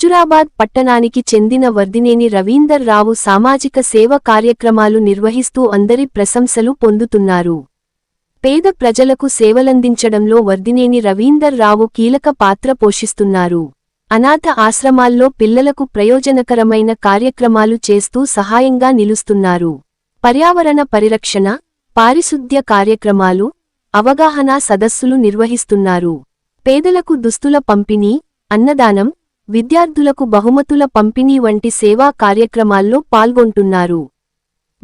హుజురాబాద్ పట్టణానికి చెందిన వర్దినేని రవీందర్ రావు సామాజిక సేవ కార్యక్రమాలు నిర్వహిస్తూ అందరి ప్రశంసలు పొందుతున్నారు. పేద ప్రజలకు సేవలందించడంలో వర్దినేని రవీందర్ రావు కీలక పాత్ర పోషిస్తున్నారు. అనాథ ఆశ్రమాల్లో పిల్లలకు ప్రయోజనకరమైన కార్యక్రమాలు చేస్తూ సహాయంగా నిలుస్తున్నారు. పర్యావరణ పరిరక్షణ పారిశుద్ధ్య కార్యక్రమాలు అవగాహన సదస్సులు నిర్వహిస్తున్నారు. పేదలకు దుస్తుల పంపిణీ అన్నదానం విద్యార్థులకు బహుమతుల పంపిణీ వంటి సేవా కార్యక్రమాల్లో పాల్గొంటున్నారు.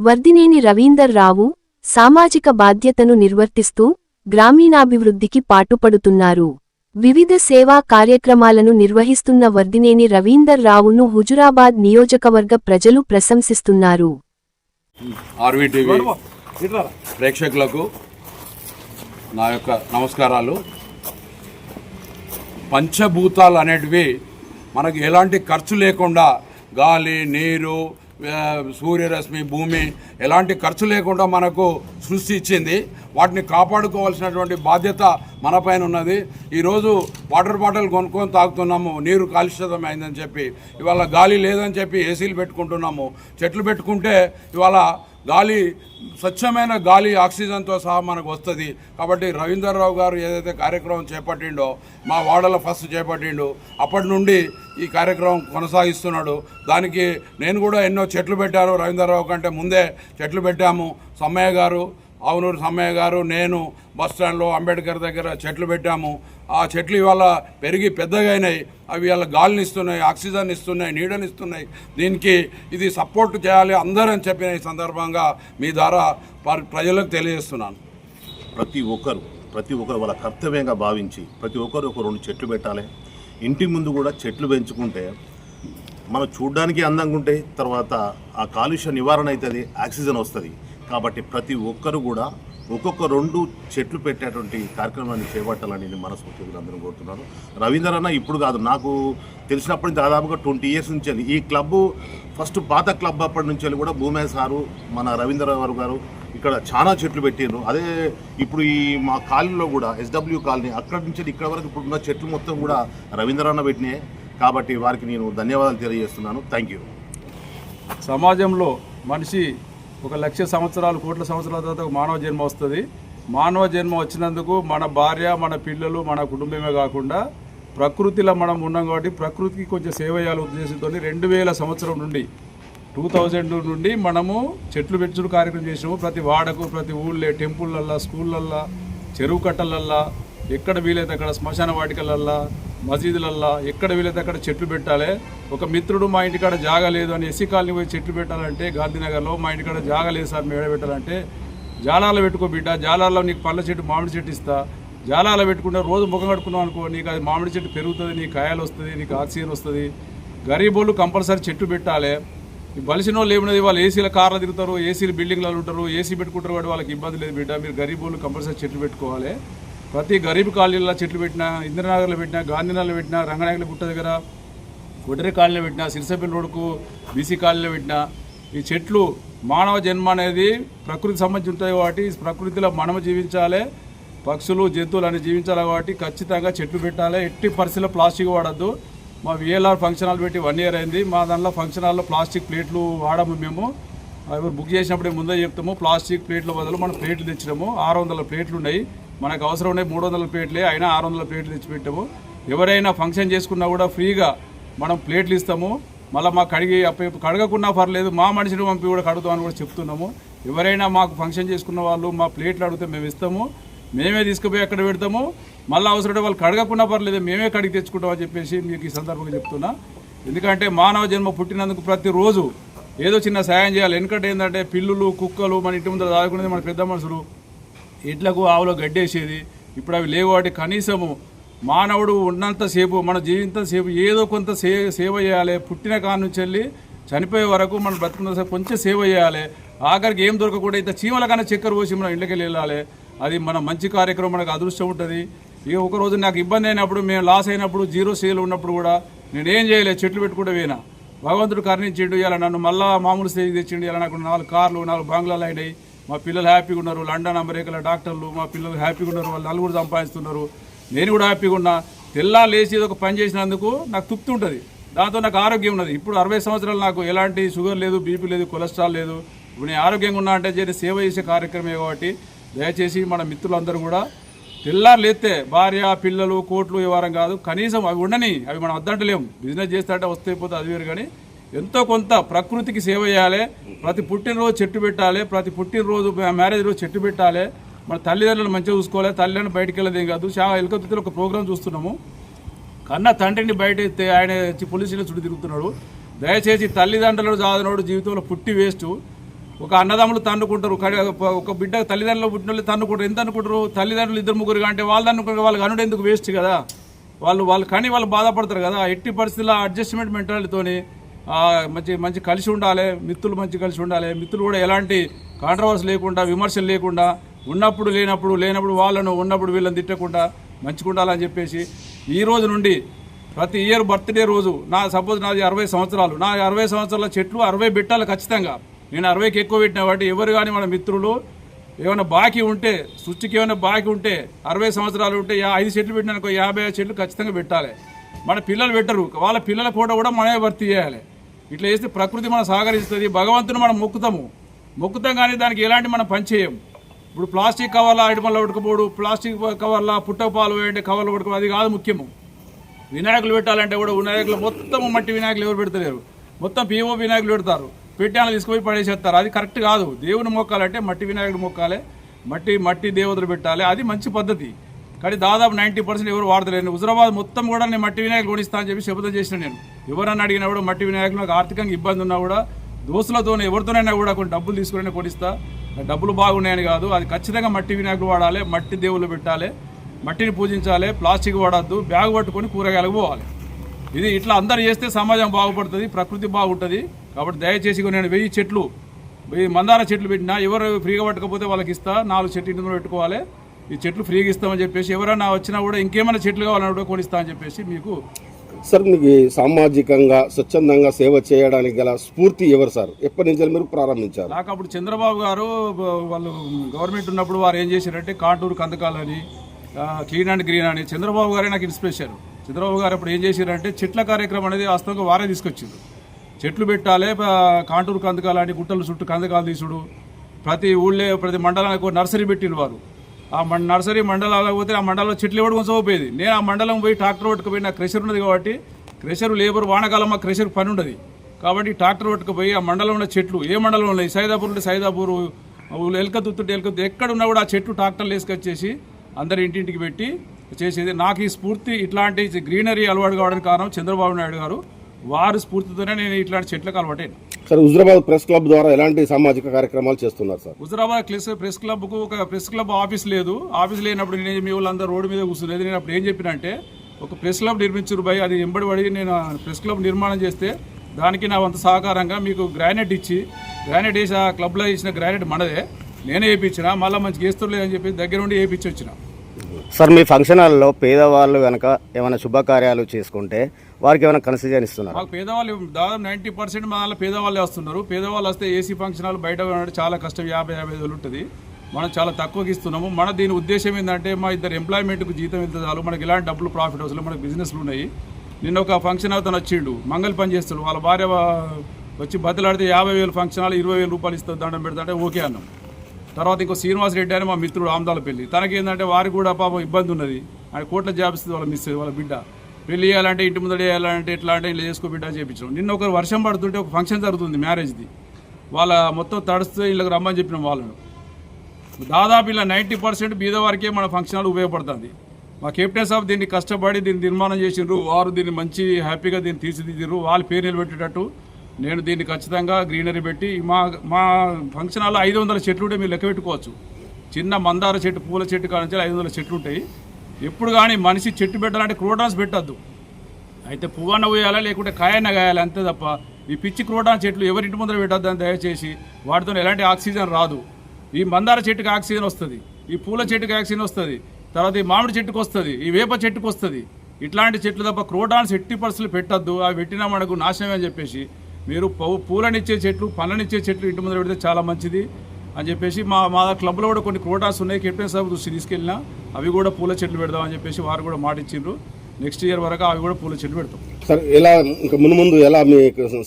వర్దినేని రవీందర్ రావు సామాజిక బాధ్యతను నిర్వర్తిస్తూ గ్రామీణాభివృద్ధికి పాటుపడుతున్నారు. వివిధ సేవా కార్యక్రమాలను నిర్వహిస్తున్న వర్దినేని రవీందర్ రావును హుజురాబాద్ నియోజకవర్గ ప్రజలు ప్రశంసిస్తున్నారు. ప్రేక్షకులకు నా యొక్క నమస్కారాలు. పంచభూతాలు అనేటివి మనకి ఎలాంటి ఖర్చు లేకుండా గాలి నీరు సూర్యరశ్మి భూమి ఎలాంటి ఖర్చు లేకుండా మనకు సృష్టి ఇచ్చింది. వాటిని కాపాడుకోవాల్సినటువంటి బాధ్యత మన పైన ఉన్నది. ఈరోజు వాటర్ బాటిల్ కొనుక్కొని తాగుతున్నాము. నీరు కాలుష్యతం అయిందని చెప్పి ఇవాళ గాలి లేదని చెప్పి ఏసీలు పెట్టుకుంటున్నాము. చెట్లు పెట్టుకుంటే ఇవాళ గాలి స్వచ్ఛమైన గాలి ఆక్సిజన్తో సహా మనకు వస్తుంది. కాబట్టి రవీందర్రావు గారు ఏదైతే కార్యక్రమం చేపట్టిండో మా వాడలో ఫస్ట్ చేపట్టిండు అప్పటి నుండి ఈ కార్యక్రమం కొనసాగిస్తున్నాడు. దానికి నేను కూడా ఎన్నో చెట్లు పెట్టాను రవీందర్రావు కంటే ముందే. చెట్లు పెట్టాము. సమ్మయ్య గారు ఆవునూరు సమ్మయ్య గారు నేను బస్ స్టాండ్లో అంబేద్కర్ దగ్గర చెట్లు పెట్టాము. ఆ చెట్లు ఇవాళ పెరిగి పెద్దగా అయినాయి. అవి ఇవాళ గాలిని ఇస్తున్నాయి ఆక్సిజన్ ఇస్తున్నాయి నీడని ఇస్తున్నాయి. దీనికి ఇది సపోర్ట్ చేయాలి అందరని చెప్పిన ఈ సందర్భంగా మీ ద్వారా ప్రజలకు తెలియజేస్తున్నాను. ప్రతి ఒక్కరు ప్రతి ఒక్కరు వాళ్ళ కర్తవ్యంగా భావించి ప్రతి ఒక్కరు ఒక రెండు చెట్లు పెట్టాలి. ఇంటి ముందు కూడా చెట్లు పెంచుకుంటే మనం చూడ్డానికి అందంగా ఉంటే తర్వాత ఆ కాలుష్య నివారణ అవుతుంది ఆక్సిజన్ వస్తుంది. కాబట్టి ప్రతి ఒక్కరు కూడా ఒక్కొక్క రెండు చెట్లు పెట్టేటువంటి కార్యక్రమాన్ని చేపట్టాలని నేను మనస్ఫూర్తిగా అందరం కోరుతున్నాను. రవీందర్ అన్న ఇప్పుడు కాదు నాకు తెలిసినప్పటి నుంచి దాదాపుగా ట్వంటీ ఇయర్స్ నుంచి ఈ క్లబ్ ఫస్ట్ పాత క్లబ్ అప్పటి నుంచి వెళ్ళి కూడా భూమే సారు మన రవీంద్రరావు గారు ఇక్కడ చాలా చెట్లు పెట్టిండ్రు అదే ఇప్పుడు ఈ మా కాలనీలో కూడా ఎస్డబ్ల్యూ కాలనీ అక్కడి నుంచి ఇక్కడ వరకు ఇప్పుడు ఉన్న చెట్లు మొత్తం కూడా రవీంద్రన్న పెట్టినాయి కాబట్టి వారికి నేను ధన్యవాదాలు తెలియజేస్తున్నాను. Thank you. సమాజంలో మనిషి ఒక లక్ష సంవత్సరాలు కోట్ల సంవత్సరాల తర్వాత ఒక మానవ జన్మ వస్తుంది. మానవ జన్మ వచ్చినందుకు మన భార్య మన పిల్లలు మన కుటుంబమే కాకుండా ప్రకృతిలో మనం ఉన్నాం కాబట్టి ప్రకృతికి కొంచెం సేవ చేయాలి ఉద్దేశంతో రెండు వేల సంవత్సరం నుండి టూ థౌజండ్ నుండి మనము చెట్లు పెంచుడు కార్యక్రమం చేసినాము. ప్రతి వాడకు ప్రతి ఊళ్ళే టెంపుళ్ళల్లో స్కూళ్ళల్లో చెరువు కట్టలల్లా ఎక్కడ వీలైతే అక్కడ శ్మశాన వాటికలల్లా మసీదులల్లో ఎక్కడ వీలైతే అక్కడ చెట్లు పెట్టాలి ఒక మిత్రుడు మా ఇంటికాడ జాగా లేదు అని ఎస్సీ కాలనీ పోయి చెట్లు పెట్టాలంటే గాంధీనగర్లో మా ఇంటికాడ జాగా లేదు సార్ మేడ పెట్టాలంటే జాలాలు పెట్టుకో బిడ్డ జాలాల్లో నీకు పళ్ళ చెట్టు మామిడి చెట్టు ఇస్తా. జాలాలు పెట్టుకుంటే రోజు ముఖం కట్టుకున్నావు అనుకో నీకు అది మామిడి చెట్టు పెరుగుతుంది నీకు కాయలు వస్తుంది నీకు ఆక్సిజన్ వస్తుంది. గరీబోళ్ళు కంపల్సరీ చెట్టు పెట్టాలి. బలిసిన వాళ్ళు ఏమున్నది? వాళ్ళు ఏసీల కార్లు తిరుగుతారు ఏసీలు బిల్డింగ్లలో ఉంటారు ఏసీ పెట్టుకుంటారు కాబట్టి వాళ్ళకి ఇబ్బంది లేదు బిడ్డ. మీరు గరీబోళ్ళు కంపల్సరీ చెట్లు పెట్టుకోవాలి. ప్రతి గరీబ్ కాలనీలో చెట్లు పెట్టినా ఇందిరానగర్లో పెట్టినా గాంధీనగర్లో పెట్టినా రంగనాయకుల గుట్ట దగ్గర కొడరి కాలనీలో పెట్టినా సిరిసపల్లి రోడ్డుకు బీసీ కాలనీలో పెట్టినా ఈ చెట్లు మానవ జన్మ అనేది ప్రకృతికి సంబంధించి ఉంటాయి కాబట్టి ప్రకృతిలో మనము జీవించాలి పక్షులు జంతువులు అని జీవించాలి కాబట్టి ఖచ్చితంగా చెట్లు పెట్టాలి. ఎట్టి పరిస్థితుల్లో ప్లాస్టిక్ వాడద్దు. మా V L R function hall పెట్టి వన్ ఇయర్ అయింది. మా దాంట్లో ఫంక్షన్ హాల్లో ప్లాస్టిక్ ప్లేట్లు వాడము మేము. అవి బుక్ చేసినప్పుడే ముందే చెప్తాము. ప్లాస్టిక్ ప్లేట్ల బదులు మనం ప్లేట్లు తెచ్చినాము. ఆరు వందల ప్లేట్లు ఉన్నాయి. మనకు అవసరం ఉన్నాయి మూడు వందల ప్లేట్లే అయినా ఆరు వందల ప్లేట్లు తెచ్చిపెట్టాము. ఎవరైనా ఫంక్షన్ చేసుకున్నా కూడా ఫ్రీగా మనం ప్లేట్లు ఇస్తాము. మళ్ళీ మాకు కడిగి అప్ప కడగకున్నా పర్లేదు మా మనిషిని పంపి కూడా కడుగుతామని కూడా చెప్తున్నాము. ఎవరైనా మాకు ఫంక్షన్ చేసుకున్న వాళ్ళు మా ప్లేట్లు అడిగితే మేము ఇస్తాము. మేమే తీసుకుపోయి అక్కడ పెడతాము. మళ్ళీ అవసరం వాళ్ళు కడగకున్నా పర్లేదు మేమే కడిగి తెచ్చుకుంటామని చెప్పేసి మీకు ఈ సందర్భంగా చెప్తున్నా. ఎందుకంటే మానవ జన్మ పుట్టినందుకు ప్రతిరోజు ఏదో చిన్న సాయం చేయాలి. ఎందుకంటే ఏంటంటే పిల్లులు కుక్కలు మన ఇంటి ముందర దాగుకునేది మన పెద్ద మనుషులు. ఎడ్లకు ఆవులో గడ్డేసేది. ఇప్పుడు అవి లేవు కనీసము మానవుడు ఉన్నంతసేపు మన జీవితంతసేపు ఏదో కొంత సే సేవ చేయాలి. పుట్టిన కాడ నుంచి వెళ్ళి చనిపోయే వరకు మనం బ్రతుకున్న కొంచెం సేవ చేయాలి. ఆఖరికి ఏం దొరకకుండా ఇంత చీమల కన్నా చక్కెర పోసి మనం ఇళ్ళకి వెళ్ళాలి. అది మన మంచి కార్యక్రమం మనకు అదృష్టం ఉంటుంది. ఇక ఒక రోజు నాకు ఇబ్బంది అయినప్పుడు మేము లాస్ అయినప్పుడు జీరో సేల్ ఉన్నప్పుడు కూడా నేనేం చేయలేదు చెట్లు పెట్టుకుంటే పోయినా. భగవంతుడు కరుణించిండు ఇలా నన్ను మళ్ళా మామూలు స్టేజ్ తెచ్చిండు. ఇలా నాకు నాలుగు కార్లు నాలుగు బంగ్లాలు అయినాయి. మా పిల్లలు హ్యాపీగా ఉన్నారు లండన్ అమెరికాల డాక్టర్లు మా పిల్లలు హ్యాపీగా ఉన్నారు వాళ్ళు నలుగురు సంపాదిస్తున్నారు. నేను కూడా హ్యాపీగా ఉన్నా. తెల్లా లేచి ఒక పని చేసినందుకు నాకు తృప్తి ఉంటుంది. దాంతో నాకు ఆరోగ్యం ఉన్నది. ఇప్పుడు అరవై సంవత్సరాలు నాకు ఎలాంటి షుగర్ లేదు బీపీ లేదు కొలెస్ట్రాల్ లేదు. ఇప్పుడు నేను ఆరోగ్యంగా ఉన్నా అంటే చేసే సేవ చేసే కార్యక్రమే కాబట్టి దయచేసి మన మిత్రులందరూ కూడా తెల్లారు లేస్తే భార్య పిల్లలు కోట్లు వ్యవహారం కాదు కనీసం అవి ఉండని అవి మనం వద్దంటలేము బిజినెస్ చేస్తే అంటే వస్తే పోతే అది వేరు కానీ ఎంతో కొంత ప్రకృతికి సేవ చేయాలి ప్రతి పుట్టినరోజు చెట్టు పెట్టాలి ప్రతి పుట్టినరోజు మ్యారేజ్ రోజు చెట్టు పెట్టాలి. మన తల్లిదండ్రులు మంచిగా చూసుకోవాలి తల్లిదండ్రులు బయటికి వెళ్ళదేం కాదు చాలా ఎలుకతులు ఒక ప్రోగ్రామ్ చూస్తున్నాము. కన్న తండ్రిని బయట ఆయన వచ్చి పోలీసుల చుట్టూ తిరుగుతున్నాడు. దయచేసి తల్లిదండ్రులు చదివినోడు జీవితంలో పుట్టి వేస్ట్. ఒక అన్నదమ్ములు తన్నుకుంటారు ఒక బిడ్డ తల్లిదండ్రులు పుట్టిన వాళ్ళు తన్నుకుంటారు. ఎంత అనుకుంటారు తల్లిదండ్రులు ఇద్దరు ముగ్గురు అంటే వాళ్ళు అనుకుంటారు వాళ్ళు కనుడు ఎందుకు వేస్ట్ కదా? వాళ్ళు వాళ్ళు కానీ వాళ్ళు బాధపడతారు కదా? ఎట్టి పరిస్థితుల్లో అడ్జస్ట్మెంట్ మెంటాలిటీతోని మంచి మంచి కలిసి ఉండాలి మిత్రులు మంచి కలిసి ఉండాలి. మిత్రులు కూడా ఎలాంటి కాంట్రవర్సీ లేకుండా విమర్శలు లేకుండా ఉన్నప్పుడు లేనప్పుడు లేనప్పుడు వాళ్ళను ఉన్నప్పుడు వీళ్ళని తిట్టకుండా మంచిగా ఉండాలని చెప్పేసి ఈ రోజు నుండి ప్రతి ఇయర్ బర్త్డే రోజు నా సపోజ్ నాది అరవై సంవత్సరాలు. నా అరవై సంవత్సరాల చెట్లు అరవై పెట్టాలి ఖచ్చితంగా. నేను అరవైకి ఎక్కువ పెట్టిన కాబట్టి ఎవరు కానీ మన మిత్రులు ఏమైనా బాకీ ఉంటే సృష్టికి ఏమైనా బాకీ ఉంటే అరవై సంవత్సరాలు ఉంటే యా- ఐదు చెట్లు పెట్టినానుకో యాభై చెట్లు ఖచ్చితంగా పెట్టాలి. మన పిల్లలు పెట్టరు. వాళ్ళ పిల్లల కూడా కూడా మనమే భర్తీ చేయాలి. ఇట్లా చేస్తే ప్రకృతి మనం సహకరిస్తుంది భగవంతుని మనం మొక్కుతాము. మొక్కుతాం కానీ దానికి ఎలాంటి మనం పనిచేయము ఇప్పుడు ప్లాస్టిక్ కవర్ల ఐటమల్లో ఉడకపోడు ప్లాస్టిక్ కవర్ల పుట్టపాలు వేయంటే కవర్లు ఉడకపోడు అది కాదు ముఖ్యము. వినాయకులు పెట్టాలంటే కూడా వినాయకులు మొత్తం మట్టి వినాయకులు ఎవరు పెడతలేరు. మొత్తం పీఓ వినాయకులు పెడతారు. పెట్టాను తీసుకుపోయి పడేసేస్తారు. అది కరెక్ట్ కాదు. దేవుని మొక్కాలంటే మట్టి వినాయకుడు మొక్కాలి మట్టి మట్టి దేవతలు పెట్టాలి అది మంచి పద్ధతి. కానీ దాదాపు నైంటీ పర్సెంట్ ఎవరు వాడతలేరు. హుజరాబాద్ మొత్తం కూడా నేను మట్టి వినాయకులు కొనిస్తా అని చెప్పి శపథం చేసిన నేను. ఎవరన్నా అడిగినా కూడా మట్టి వినాయకులు నాకు ఆర్థికంగా ఇబ్బంది ఉన్నా కూడా దోస్తులతో ఎవరితోనైనా కూడా కొన్ని డబ్బులు తీసుకునే కొనిస్తా. డబ్బులు బాగున్నాయని కాదు అది ఖచ్చితంగా మట్టి వినాయకులు వాడాలి మట్టి దేవుళ్ళు పెట్టాలి మట్టిని పూజించాలి ప్లాస్టిక్ వాడద్దు బ్యాగ్ పట్టుకొని కూరగాయలకు పోవాలి. ఇది ఇట్లా అందరు చేస్తే సమాజం బాగుపడుతుంది ప్రకృతి బాగుంటుంది. కాబట్టి దయచేసి నేను వెయ్యి చెట్లు వెయ్యి మందార చెట్లు పెట్టినా ఎవరు ఫ్రీగా పట్టకపోతే వాళ్ళకి ఇస్తా నాలుగు చెట్లు ఇంటి పెట్టుకోవాలి. ఈ చెట్లు ఫ్రీగా ఇస్తామని చెప్పేసి ఎవరైనా వచ్చినా కూడా ఇంకేమైనా చెట్లు కావాలన్నా కూడా కొనిస్తా అని చెప్పేసి మీకు సార్ మీకు సామాజికంగా స్వచ్ఛందంగా సేవ చేయడానికి గల స్ఫూర్తి ఎవరు సార్? ఎప్పటి నుంచి మీరు ప్రారంభించారు? నాకు అప్పుడు చంద్రబాబు గారు వాళ్ళు గవర్నమెంట్ ఉన్నప్పుడు వారు ఏం చేశారంటే కాంటూరు కందకాలని క్లీన్ అండ్ గ్రీన్ అని చంద్రబాబు గారే నాకు ఇన్స్పిరేషన్. చంద్రబాబు గారు అప్పుడు ఏం చేశారంటే చెట్ల కార్యక్రమం అనేది వాస్తవంగా వారే తీసుకొచ్చారు చెట్లు పెట్టాలి కాంటూరు కందకాలని గుట్టలు చుట్టూ కందకాలు తీసుడు. ప్రతి ఊళ్ళో ప్రతి మండలానికి ఒక నర్సరీ పెట్టిన వారు. ఆ నర్సరీ మండలాలకు పోతే ఆ మండలంలో చెట్లు ఎవడు కొంచెపోయేది నేను ఆ మండలం పోయి ట్రాక్టర్ పట్టుకుపోయి నాకు క్రెషర్ ఉన్నది కాబట్టి క్రెషర్ లేబర్ వానకాలం మా క్రెషర్ పని ఉండదు. కాబట్టి ట్రాక్టర్ పట్టుకుపోయి ఆ మండలంలో చెట్లు ఏ మండలం ఉన్నాయి? సైదాపూర్ ఉంటే సైదాపూర్ ఎల్కతుత్తుంటే ఎల్కతు ఎక్కడ ఉన్నా కూడా ఆ చెట్టు ట్రాక్టర్లు వేసుకొచ్చేసి అందరి ఇంటింటికి పెట్టి చేసేది. నాకు ఈ స్ఫూర్తి ఇట్లాంటి గ్రీనరీ అలవాటు కావడానికి కారణం చంద్రబాబు నాయుడు గారు. వారి స్ఫూర్తితోనే నేను ఇట్లాంటి చెట్లకు అలవాటాను. సార్ హుజరాబాద్ ప్రెస్ క్లబ్ ద్వారా ఎలాంటి సామాజిక కార్యక్రమాలు చేస్తున్నారు సార్? హుజరాబాద్ ప్రెస్ ప్రెస్ క్లబ్కు ఒక ప్రెస్ క్లబ్ ఆఫీస్ లేదు. ఆఫీస్ లేనప్పుడు నేను మీ వాళ్ళందరూ రోడ్డు మీద కూర్చునేది. నేను అప్పుడు ఏం చెప్పినంటే ఒక ప్రెస్ క్లబ్ నిర్మించారు భయ్ అది ఎంబడి పడి నేను ప్రెస్ క్లబ్ నిర్మాణం చేస్తే దానికి నా వంత సహకారంగా మీకు గ్రానైట్ ఇచ్చి గ్రానైట్ వేసి ఆ క్లబ్లో ఇచ్చిన గ్రానైట్ మనదే. నేనే వేయించిన మళ్ళీ మంచి గేస్తులేదు అని చెప్పి దగ్గర ఉండి వేయించి వచ్చినా సార్ మీ ఫంక్షన్ హాల్లో పేదవాళ్ళు కనుక ఏమైనా శుభకార్యాలు చేసుకుంటే వారికి ఏమైనా కన్సిడర్ ఇస్తున్నారు? మాకు పేదవాళ్ళు దాదాపు నైంటీ పర్సెంట్ మా దాంట్లో పేదవాళ్ళే వస్తున్నారు. పేదవాళ్ళు వస్తే ఏసీ ఫంక్షన్ హాల్ బయట కొనడం చాలా కష్టం యాభై యాభై వేలు ఉంటుంది. మనం చాలా తక్కువకి ఇస్తున్నాము. మన దీని ఉద్దేశం ఏంటంటే మా ఇద్దరు ఎంప్లాయ్మెంట్కు జీతం ఎంత చాలు మనకి ఇలాంటి డబ్బులు ప్రాఫిట్ అవసరం మనకి బిజినెస్లు ఉన్నాయి. నిన్న ఒక ఫంక్షన్ అవుతాను వచ్చిండు మంగళ పని చేస్తాడు వాళ్ళ భార్య వచ్చి బద్దలాడితే యాభై వేలు ఫంక్షన్ హాల్ ఇరవై వేలు రూపాయలు ఇస్తుంది దండం పెడతా అంటే ఓకే అన్నాం. తర్వాత ఇంకో శ్రీనివాస్ రెడ్డి అని మా మిత్రుడు ఆమదాల పెళ్ళి. తనకి ఏంటంటే వారికి కూడా పాపం ఇబ్బంది ఉన్నది. ఆయన కోట్ల జాబిస్తుంది వాళ్ళ మిస్ వాళ్ళ బిడ్డ. పెళ్ళి చేయాలంటే ఇంటి ముందర చేయాలంటే ఇట్లా అంటే ఇలా చేసుకో బిడ్డ చేయించాం నిన్న ఒకరు వర్షం పడుతుంటే ఒక ఫంక్షన్ జరుగుతుంది మ్యారేజ్ది. వాళ్ళ మొత్తం తడుస్తూ వీళ్ళకి రమ్మని చెప్పిన వాళ్ళను. దాదాపు ఇలా నైంటీ పర్సెంట్ బీదవారికే మన ఫంక్షన్ హాల్ ఉపయోగపడుతుంది. మా కెప్టెన్ సాబ్ దీన్ని కష్టపడి దీన్ని నిర్మాణం చేసిండ్రు. వారు దీన్ని మంచి హ్యాపీగా దీన్ని తీర్చిదిద్దిర్రు. వాళ్ళ పేరు నిలబెట్టేటట్టు నేను దీన్ని ఖచ్చితంగా గ్రీనరీ పెట్టి మా మా ఫంక్షన్ హాల్లో ఐదు వందల చెట్లు ఉంటే మీరు లెక్క పెట్టుకోవచ్చు. చిన్న మందార చెట్టు పూల చెట్టు కానించి ఐదు వందల చెట్లు ఉంటాయి. ఎప్పుడు కానీ మనిషి చెట్టు పెట్టాలంటే క్రోటాన్స్ పెట్టద్దు. అయితే పువ్వన్న పోయాలా లేకుంటే కాయన్న కాయాలి అంతే తప్ప ఈ పిచ్చి క్రోటాన్ చెట్లు ఎవరింటి ముందర పెట్టద్దని దయచేసి వాటితో ఎలాంటి ఆక్సిజన్ రాదు. ఈ మందార చెట్టుకి ఆక్సిజన్ వస్తుంది ఈ పూల చెట్టుకి ఆక్సిజన్ వస్తుంది తర్వాత ఈ మామిడి చెట్టుకు వస్తుంది ఈ వేప చెట్టుకు వస్తుంది. ఇట్లాంటి చెట్లు తప్ప క్రోటాన్స్ ఎట్టి పర్సలు పెట్టద్దు అవి పెట్టినా మనకు నాశనమే అని చెప్పేసి మీరు పూ- పూలనిచ్చే చెట్లు పండ్లనిచ్చే చెట్లు ఇంటి ముందర పెడితే చాలా మంచిది అని చెప్పేసి మా మా క్లబ్లో కూడా కొన్ని క్రోటాస్ ఉన్నాయి. కెప్టెన్ సాబ్ దృష్టి తీసుకెళ్ళినా అవి కూడా పూల చెట్లు పెడదామని చెప్పేసి వారు కూడా మాట ఇచ్చిండ్రు. నెక్స్ట్ ఇయర్ వరకు అవి కూడా పూల చెట్లు పెడతాం. సార్ ఎలా ఇంకా మును ముందు ఎలా మీ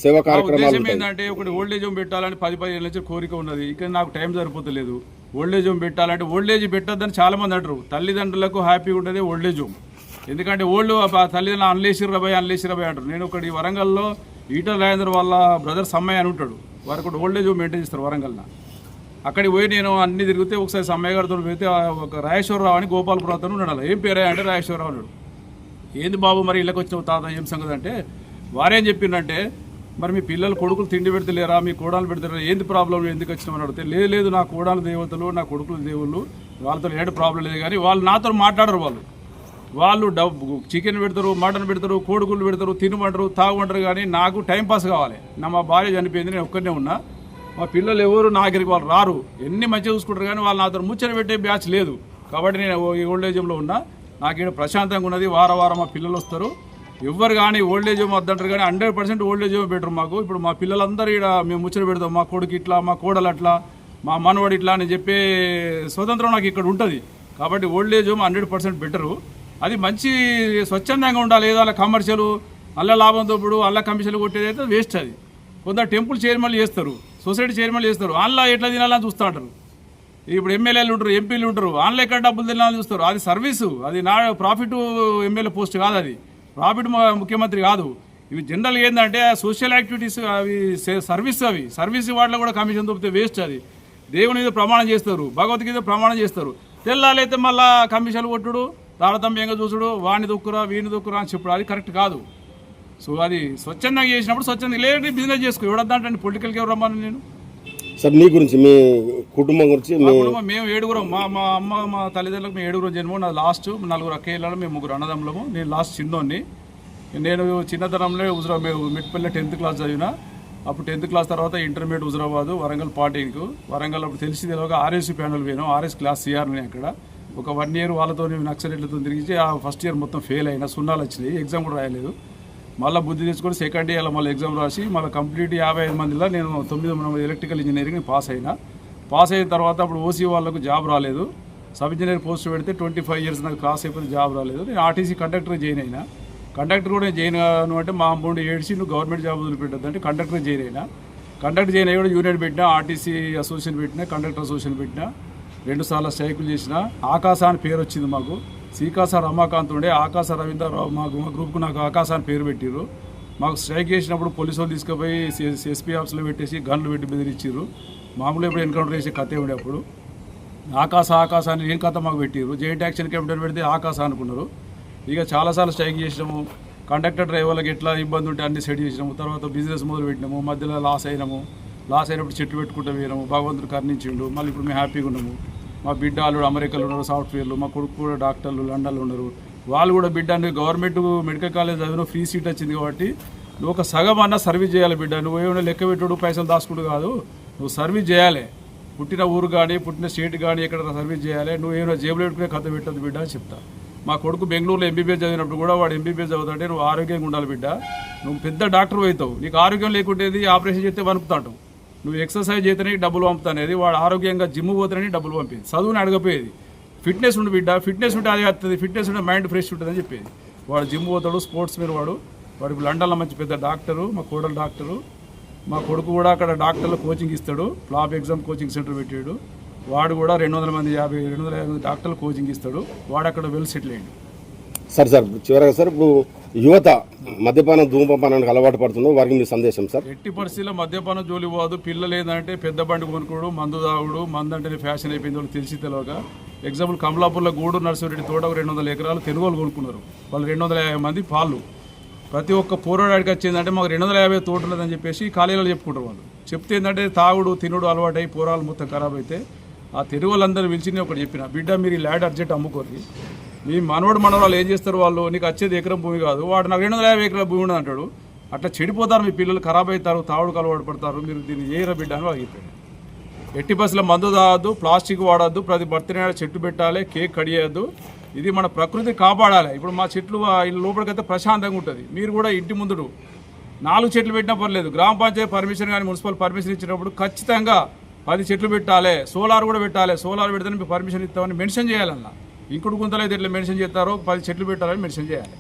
సేవా కార్యక్రమాలు ఏంటంటే ఒకటి ఓల్డేజ్ హోమ్ పెట్టాలని పది పదిహేను నుంచి కోరిక ఉన్నది. ఇక్కడ నాకు టైం సరిపోతలేదు. ఓల్డేజ్ హోమ్ పెట్టాలంటే ఓల్డేజ్ పెట్టొద్దని చాలా మంది అంటారు. తల్లిదండ్రులకు హ్యాపీ ఉండేది ఓల్డేజ్ హోమ్ ఎందుకంటే ఓల్డ్ తల్లిదండ్రులు అన్లేసిర్రా రబాయ్ అన్లేసిర్రా రబాయ్ అంటారు. నేను ఒకటి వరంగల్లో ఈటల రాజేంద్ర వాళ్ళ బ్రదర్ సమ్మయ్య అని ఉంటాడు. వారు ఒక ఓల్డేజ్ మెయింటైన్ చేస్తారు వరంగల్న అక్కడికి పోయి నేను అన్ని తిరిగితే ఒకసారి సమ్మయ్య గారితో పోతే ఒక రాజేశ్వరరావు అని గోపాలపురం అతను ఉన్నాడు. ఏం పేరే అంటే రాజేశ్వరరావు అన్నాడు. ఏంది బాబు మరి ఇళ్ళకి వచ్చిన తాత ఏం సంగతి అంటే వారేం చెప్పిందంటే మరి మీ పిల్లలు కొడుకులు తిండి పెడతలేరా మీ కోడలు పెడతారా ఏంది ప్రాబ్లం ఎందుకు వచ్చినామని అడిగితే లేదు లేదు నా కోడలు దేవతలు నా కొడుకులు దేవుళ్ళు వాళ్ళతో ఏడు ప్రాబ్లం లేదు కానీ వాళ్ళు నాతో మాట్లాడరు వాళ్ళు. వాళ్ళు డబ్బు చికెన్ పెడతారు మటన్ పెడతారు కోడిగుళ్ళు పెడతారు తినమంటారు తాగుమంటారు కానీ నాకు టైంపాస్ కావాలి. నా మా భార్య చనిపోయింది నేను ఒక్కనే ఉన్నా. మా పిల్లలు ఎవరు నా దగ్గరికి వాళ్ళు రారు. ఎన్ని మంచిగా చూసుకుంటారు కానీ వాళ్ళు నాతో ముచ్చట పెట్టే బ్యాచ్ లేదు. కాబట్టి నేను ఈ ఓల్డ్ ఏజ్లో ఉన్నా. నాకు ఇక్కడ ప్రశాంతంగా ఉన్నది. వారం వారం మా పిల్లలు వస్తారు. ఎవ్వరు కానీ ఓల్డ్ ఏజ్ హోమ్ వద్దంటారు కానీ hundred percent old age home better మాకు. ఇప్పుడు మా పిల్లలందరూ ఇక్కడ మేము ముచ్చట పెడతాం. మా కొడుకు ఇట్లా మా కోడలు అట్లా మా మనవాడు ఇట్లా అని చెప్పే స్వతంత్రం నాకు ఇక్కడ ఉంటుంది. కాబట్టి old age home hundred percent better అది మంచి స్వచ్ఛందంగా ఉండాలి. ఏదో అలా కమర్షియల్ అల్ల లాభంతో ఇప్పుడు అల్ల కమిషన్లు కొట్టేది అయితే వేస్ట్ అది. కొంత టెంపుల్ చైర్మన్లు చేస్తారు సొసైటీ చైర్మన్లు చేస్తారు. ఆన్లో ఎట్లా తినాలని చూస్తూ ఉంటారు ఇప్పుడు ఎమ్మెల్యేలు ఉంటారు ఎంపీలు ఉంటారు ఆన్లైన్ ఎక్కడ డబ్బులు తినాలని చూస్తారు. అది సర్వీసు అది నా ప్రాఫిట్ ఎమ్మెల్యే పోస్ట్ కాదు అది. ప్రాఫిట్ ముఖ్యమంత్రి కాదు. ఇవి జనరల్ ఏంటంటే సోషల్ యాక్టివిటీస్ అవి సర్వీస్ అవి. సర్వీస్ వాటిలో కూడా కమిషన్ దొరికితే వేస్ట్ అది. దేవుని మీద ప్రమాణం చేస్తారు భగవద్గీత ప్రమాణం చేస్తారు. తెల్లాలైతే మళ్ళీ కమిషన్ కొట్టుడు. తారతమ్యంగా చూసుడు వాడిని దొక్కురా వీని దొక్కురా అని చెప్పుడు అది కరెక్ట్ కాదు. సో అది స్వచ్ఛందంగా చేసినప్పుడు స్వచ్ఛందంగా లేదంటే బిజినెస్ చేసుకో ఎవడద్దంటే పొలిటికల్కి ఎవరు రమ్మని నేను? సార్ మీ గురించి మీ కుటుంబం గురించి మేము ఏడుగురం మా మా అమ్మ మా తల్లిదండ్రులకు మేము ఏడుగురం జన్మ నా లాస్ట్ నలుగురు అక్కయ్యలను మేము ముగ్గురు అన్నదమ్ములము నేను లాస్ట్ చిన్నోన్ని. నేను చిన్నతనంలో హుజరా మిట్పల్లి టెన్త్ క్లాస్ చదివిన. అప్పుడు టెన్త్ క్లాస్ తర్వాత ఇంటర్మీడియట్ హుజరాబాద్ వరంగల్ పార్టీకి. వరంగల్ అప్పుడు తెలిసి తెలియక ఆర్ఎస్ ప్యానల్ పోయినాం R S class C R నేను అక్కడ. ఒక వన్ ఇయర్ వాళ్ళతో నక్సలెట్లతో తిరిగి ఆ ఫస్ట్ ఇయర్ మొత్తం ఫెయిల్ అయినా సున్నాలు వచ్చినాయి ఎగ్జామ్ కూడా రాయలేదు. మళ్ళీ బుద్ధి తెచ్చుకొని సెకండ్ ఇయర్లో మళ్ళీ ఎగ్జామ్ రాసి మళ్ళీ కంప్లీట్ యాభై ఐదు మందిలో నేను తొమ్మిది మంది ఎలక్ట్రికల్ ఇంజనీరింగ్ పాస్ అయినా. పాస్ అయిన తర్వాత అప్పుడు ఓసీ వాళ్ళకు జాబ్ రాలేదు. సబ్ ఇంజనీర్ పోస్ట్ పెడితే ట్వంటీ ఫైవ్ ఇయర్స్ నాకు క్లాస్ అయిపోతే జాబ్ రాలేదు. నేను R T C conductor join అయినా. కండక్టర్ కూడా జాయిన్ కాను అంటే మా అమౌంట్ ఏడ్చి నువ్వు గవర్నమెంట్ జాబ్ వదిలిపెట్టద్దు అంటే కండక్టర్ జాయిన్ అయినా. కండక్టర్ జాయిన్ అయ్యి కూడా యూనియన్ పెట్టినా ఆర్టీసీ అసోసియేషన్ పెట్టినా కండక్టర్ అసోసియేషన్ పెట్టినా. రెండు సార్లు స్ట్రైకులు చేసిన ఆకాశ అని పేరు వచ్చింది మాకు. శ్రీకాశ రమాకాంత్ ఉండే ఆకాశ రవీందర్ రావు మాకు మా గ్రూప్కు నాకు ఆకాశ అని పేరు పెట్టిరు మాకు స్ట్రైక్ చేసినప్పుడు పోలీసు వాళ్ళు తీసుకుపోయి ఎస్పీ ఆఫీస్లో పెట్టేసి గన్లు పెట్టి బెదిరించారు మామూలుగా ఇప్పుడు ఎన్కౌంటర్ చేసే కథే ఉండే అప్పుడు. ఆకాశ ఆకాశ అని ఏం కథ మాకు పెట్టిర్రు. జైంట్ యాక్షన్ క్యాపిటల్ పెడితే ఆకాశ అనుకున్నారు. ఇక చాలాసార్లు స్ట్రైక్ చేసినాము. కండక్టర్ డ్రైవర్లకు ఎట్లా ఇబ్బంది ఉంటే అన్ని సెట్ చేసినాము. తర్వాత బిజినెస్ మొదలు పెట్టినాము మధ్యలో లాస్ అయినాము. లాస్ అయినప్పుడు చెట్లు పెట్టుకుంటూ పోయినాము భగవంతుడు కర్ణించిండు. మళ్ళీ ఇప్పుడు మేము హ్యాపీగా ఉన్నాము. మా బిడ్డ వాళ్ళు అమెరికాలో ఉన్నారు సాఫ్ట్వేర్లు. మా కొడుకు కూడా డాక్టర్లు లండన్లో ఉన్నారు. వాళ్ళు కూడా బిడ్డ అంటే గవర్నమెంట్ మెడికల్ కాలేజ్ చదివిన ఫ్రీ సీట్ వచ్చింది కాబట్టి నువ్వు ఒక సగం అన్న సర్వీస్ చేయాలి బిడ్డ. నువ్వు ఏమైనా లెక్క పెట్టుడు పైసలు దాచుకుడు కాదు. నువ్వు సర్వీస్ చేయాలి. పుట్టిన ఊరు కానీ పుట్టిన స్టేట్ కానీ ఎక్కడ సర్వీస్ చేయాలి. నువ్వు ఏమైనా జేబులో పెట్టుకునే కథ పెట్టదు బిడ్డ అని చెప్తా. మా కొడుకు బెంగళూరులో ఎంబీబీఎస్ చదివినప్పుడు కూడా వాడు ఎంబీబీఎస్ చదువుతుంటే నువ్వు ఆరోగ్యంగా ఉండాలి బిడ్డ. నువ్వు పెద్ద డాక్టర్ అవుతావు. నీకు ఆరోగ్యం లేకుంటేది ఆపరేషన్ చేస్తే వణుకుతాంటావు. నువ్వు ఎక్సర్సైజ్ చేతేనే డబ్బులు పంపుతానేది వాడు ఆరోగ్యంగా జిమ్ పోతేనే డబ్బులు పంపేది. చదువుని అడగపోయేది. ఫిట్నెస్ ఉండి బిడ్డ ఫిట్నెస్ ఉంటే అది వస్తుంది ఫిట్నెస్ ఉంటే మైండ్ ఫ్రెష్ ఉంటుందని చెప్పేది. వాడు జిమ్ పోతాడు స్పోర్ట్స్ మీద వాడు వాడు లండన్లో మంచి పెద్ద డాక్టరు మా కోడలు డాక్టరు మా కొడుకు కూడా అక్కడ డాక్టర్లు కోచింగ్ ఇస్తాడు ఫ్లాప్ ఎగ్జామ్ కోచింగ్ సెంటర్ పెట్టాడు. వాడు కూడా రెండు వందల మంది యాభై రెండు వందల యాభై మంది డాక్టర్లు కోచింగ్ ఇస్తాడు వాడు అక్కడ వెల్ సెటిల్ అయ్యాడు. సార్ సార్ చివరగా సార్ ఇప్పుడు యువత మద్యపానం ధూమపానానికి అలవాటు పడుతుందో వారికి మీ సందేశం సార్. ఎట్టి పరిస్థితుల్లో మద్యపానం జోలి పోదు. పిల్లలు ఏంటంటే పెద్ద బండి కొనుక్కోడు మందు తాగుడు మందు అంటేనే ఫ్యాషన్ అయిపోయింది వాళ్ళు తెలిసి తెలియక. ఎగ్జాంపుల్ కమలాపూర్లో గూడూరు నర్సిరెడ్డి తోట ఒక రెండు వందల ఎకరాలు తెలుగులు కొనుక్కున్నారు. వాళ్ళు రెండు వందల యాభై మంది పాలు. ప్రతి ఒక్క పోరాడానికి వచ్చిందంటే మాకు రెండు వందల యాభై తోట లేదని చెప్పేసి ఖాళీలలో చెప్పుకుంటారు వాళ్ళు. చెప్తే ఏంటంటే తాగుడు తినుడు అలవాటై పూరాలు మొత్తం ఖరాబ్ అయితే ఆ తెలుగు వాళ్ళందరూ పిలిచి ఒకటి చెప్పిన బిడ్డ మీరు ఈ అర్జెంట్ అమ్ముకోరు మీ మనవడు మనవరాలు ఏం చేస్తారు వాళ్ళు? నీకు వచ్చేది ఎకరం భూమి కాదు. వాడు నాకు రెండు వందల యాభై ఎకరాల భూమి ఉండదు అంటాడు. అట్లా చెడిపోతారు మీ పిల్లలు ఖరాబ్ అవుతారు తావుడు కలవాడు పడతారు. మీరు దీన్ని ఏర బిడ్డ అని వాళ్ళు ఎట్టి బస్సులో మందు తాగద్దు ప్లాస్టిక్ వాడద్దు ప్రతి బర్త్డే చెట్టు పెట్టాలి కేక్ కడియద్దు ఇది మన ప్రకృతి కాపాడాలి. ఇప్పుడు మా చెట్లు లోపలికైతే ప్రశాంతంగా ఉంటుంది. మీరు కూడా ఇంటి ముందుడు నాలుగు చెట్లు పెట్టినా పర్లేదు. గ్రామ పంచాయతీ పర్మిషన్ కానీ మున్సిపల్ పర్మిషన్ ఇచ్చినప్పుడు ఖచ్చితంగా పది చెట్లు పెట్టాలి సోలార్ కూడా పెట్టాలి సోలార్ పెడితేనే మీకు పర్మిషన్ ఇస్తామని మెన్షన్ చేయాలన్నా. ఇంకుడు గుంతలు అయితే ఎట్లా మెన్షన్ చేస్తారో పది చెట్లు పెట్టాలని మెన్షన్ చేయాలి.